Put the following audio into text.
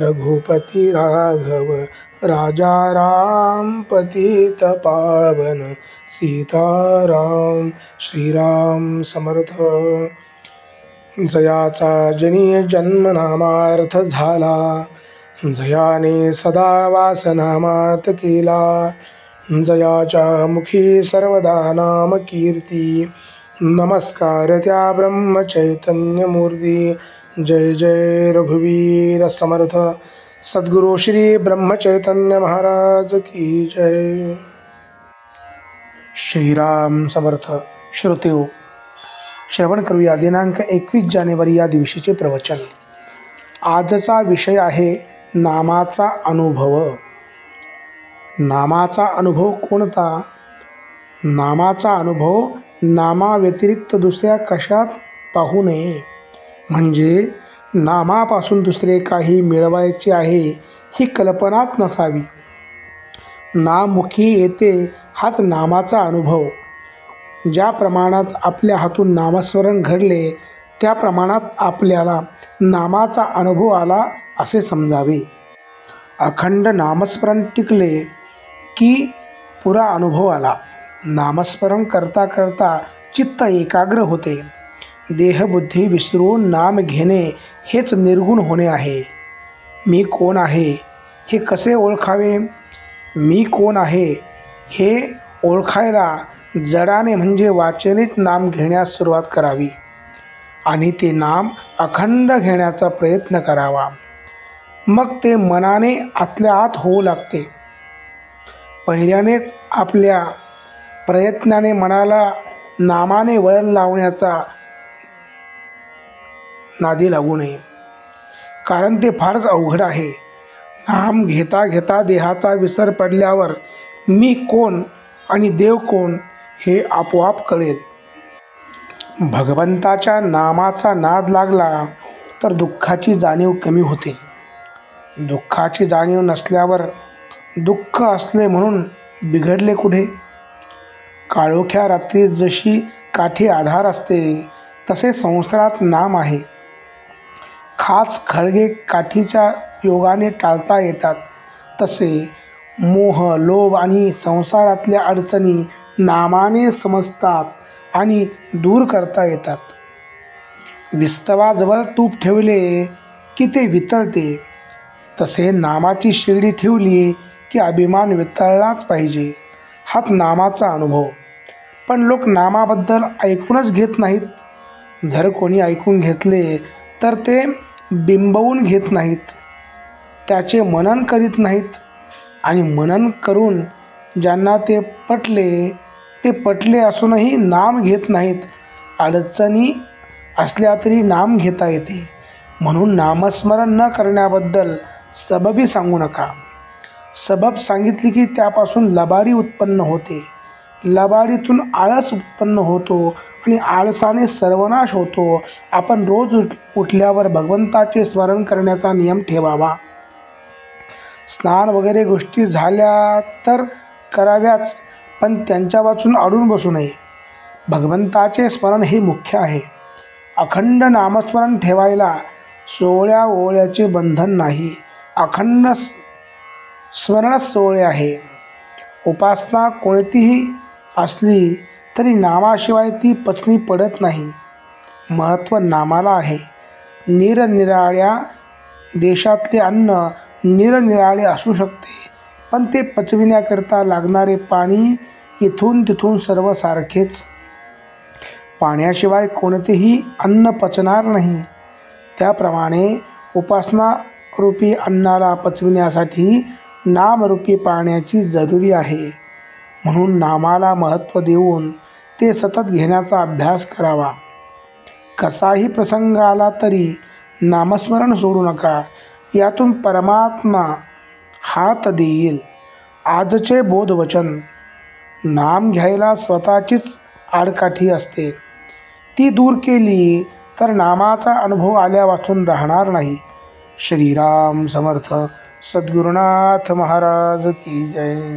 रघुपती राघव राजा राम पतित पावन सीताराम श्रीराम समर्थ। जयाचा जनी जन्मनामार्थ झाला जयाने सदा वासनामात केला जयाच्या मुखी सर्वदा नाम कीर्ती नमस्कार त्या ब्रह्मचैतन्यमूर्ती जय जय रघुवीर समर्थ। सद्गुरु श्री ब्रह्मचैतन्य महाराज की जय। श्रीराम समर्थ। श्रोतेओ श्रवण करूया दिनांक एकवीस जानेवारी या दिवशीचे प्रवचन. आजचा विषय आहे नामाचा अनुभव. नामाचा अनुभव कोणता? नामाचा अनुभव नामाव्यतिरिक्त दुसऱ्या कशात पाहू नये. म्हणजे नामापासून दुसरे काही मिळवायचे आहे ही कल्पनाच नसावी. नामुखी येते हाच नामाचा अनुभव. ज्या प्रमाणात आपल्या हातून नामस्मरण घडले त्या प्रमाणात आपल्याला नामाचा अनुभव आला असे समजावे. अखंड नामस्मरण टिकले की पुरा अनुभव आला. नामस्मरण करता करता चित्त एकाग्र होते. देहबुद्धी विसरून नाम घेणे हेच निर्गुण होणे आहे. मी कोण आहे? हे कसे ओळखावे? मी कोण आहे? हे ओळखायला जडाने म्हणजे वाचनेच नाम घेण्यास सुरुवात करावी आणि ते नाम अखंड घेण्याचा प्रयत्न करावा. मग ते मनाने आतल्या आत होऊ लागते. पहिल्यानेच आपल्या प्रयत्नाने मनाला नामाने वळण लावण्याचा नादी लागू नये. कारण ते फारच अवघड आहे. नाम घेता घेता देहाचा विसर पडल्यावर मी कोण आणि देव कोण हे आपोआप कळेल. भगवंताच्या नामाचा नाद लागला तर दुःखाची जाणीव कमी होते. दुःखाची जाणीव नसल्यावर दुःख असले म्हणून बिघडले कुठे? काळोख्या रात्री जशी काठी आधार असते तसे संसारात नाम आहे. खास खळगे काठीच्या योगाने टाळता येतात. तसे मोह लोभ आणि संसारातल्या अडचणी नामाने समजतात आणि दूर करता येतात. विस्तवाजवळ तूप ठेवले की ते वितळते. तसे नामाची शिगडी ठेवली की अभिमान वितळलाच पाहिजे. हाच नामाचा अनुभव. पण लोक नामाबद्दल ऐकूनच घेत नाहीत. जर कोणी ऐकून घेतले तर ते बिंबवून घेत नाहीत. त्याचे मनन करीत नाहीत आणि मनन करून ज्यांना ते पटले ते पटले असूनही नाम घेत नाहीत. अडचणी असल्या तरी नाम घेता येते. म्हणून नामस्मरण न करण्याबद्दल सबबी सांगू नका. सबब सांगितली की त्यापासून लबाडी उत्पन्न होते. लबाडीतून आळस उत्पन्न होतो आणि आळसाने सर्वनाश होतो. आपण रोज उठ उठल्यावर भगवंताचे स्मरण करण्याचा नियम ठेवावा. स्नान वगैरे गोष्टी झाल्या तर कराव्याच पण त्यांच्या वाचून अडून बसू नये. भगवंताचे स्मरण हे मुख्य आहे. अखंड नामस्मरण ठेवायला सोहळ्या ओळ्याचे बंधन नाही. अखंड स्मरणच सोहळे आहे. उपासना कोणतीही असली तरी नामाशिवाय ती पचनी पडत नाही. महत्त्व नामाला आहे. निरनिराळ्या देशातले अन्न निरनिराळे असू शकते पण ते पचविण्याकरता लागणारे पाणी इथून तिथून सर्व सारखेच. पाण्याशिवाय कोणतेही अन्न पचणार नाही. त्याप्रमाणे उपासना रूपी अन्नाला पचविण्यासाठी नामरूपी पाण्याची जरुरी आहे. म्हणून नामाला महत्त्व देऊन ते सतत घेण्याचा अभ्यास करावा. कसाही प्रसंग आला तरी नामस्मरण सोडू नका. यातून परमात्मा हात देईल. आजचे बोधवचन. नाम घ्यायला स्वतःचीच आडकाठी असते. ती दूर केली तर नामाचा अनुभव आल्यावाचून राहणार नाही. श्रीराम समर्थ. सद्गुरुनाथ महाराज की जय.